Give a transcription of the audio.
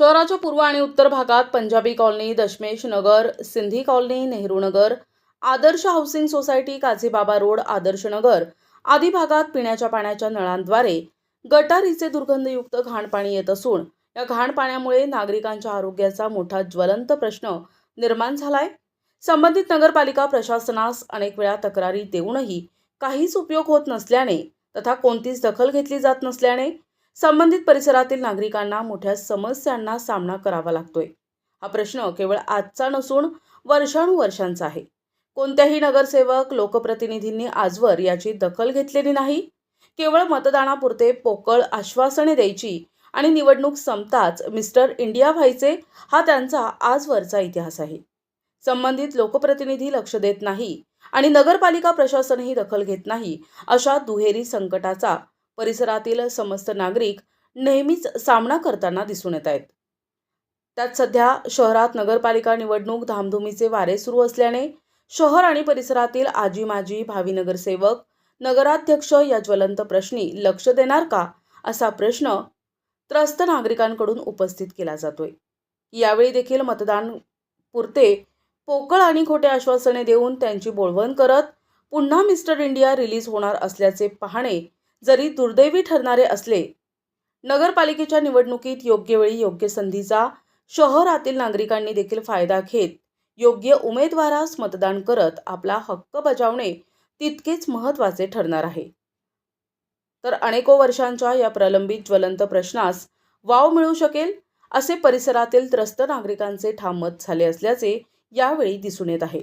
शहराच्या पूर्व आणि उत्तर भागात Punjabi colony Dashmesh Nagar Sindhi colony Nehru Nagar Adarsh housing society Kazibaba road Adarsh Nagar आदी भागात पिण्याच्या पाण्याच्या नळांद्वारे गटारीचे दुर्गंधयुक्त घाण पाणी येत असून या घाण पाण्यामुळे नागरिकांच्या आरोग्याचा मोठा ज्वलंत प्रश्न निर्माण झालाय. संबंधित नगरपालिका प्रशासनास अनेक वेळा तक्रारी देऊनही काहीच उपयोग होत नसल्याने तथा कोणतीच दखल घेतली जात नसल्याने संबंधित परिसरातील नागरिकांना मोठ्या समस्यांना सामना करावा लागतोय. हा प्रश्न केवळ आजचा नसून वर्षानुवर्षांचा आहे. कोणत्याही नगरसेवक लोकप्रतिनिधींनी आजवर याची दखल घेतलेली नाही. केवळ मतदानापुरते पोकळ आश्वासने द्यायची आणि निवडणूक संपताच मिस्टर इंडिया व्हायचे हा त्यांचा आजवरचा इतिहास आहे. संबंधित लोकप्रतिनिधी लक्ष देत नाही आणि नगरपालिका प्रशासनही दखल घेत नाही अशा दुहेरी संकटाचा परिसरातील समस्त नागरिक नेहमीच सामना करताना दिसून येत आहेत. त्यात सध्या शहरात नगरपालिका निवडणूक धामधुमीचे वारे सुरू असल्याने शहर आणि परिसरातील आजी माजी भावी नगरसेवक नगराध्यक्ष या ज्वलंत प्रश्नी लक्ष देणार का असा प्रश्न त्रस्त नागरिकांकडून उपस्थित केला जातोय. यावेळी देखील मतदान पुरते पोकळ आणि खोटे आश्वासने देऊन त्यांची बोळवण करत पुन्हा मिस्टर इंडिया रिलीज होणार असल्याचे पाहणे जरी दुर्दैवी ठरणारे असले नगरपालिकेच्या निवडणुकीत योग्य वेळी योग्य संधीचा शहरातील नागरिकांनी देखील फायदा घेत योग्य उमेदवारास मतदान करत आपला हक्क बजावणे तितकेच महत्त्वाचे ठरणार आहे. तर अनेको वर्षांच्या या प्रलंबित ज्वलंत प्रश्नास वाव मिळू शकेल असे परिसरातील त्रस्त नागरिकांचे ठाम मत झाले असल्याचे यावेळी दिसून येत आहे.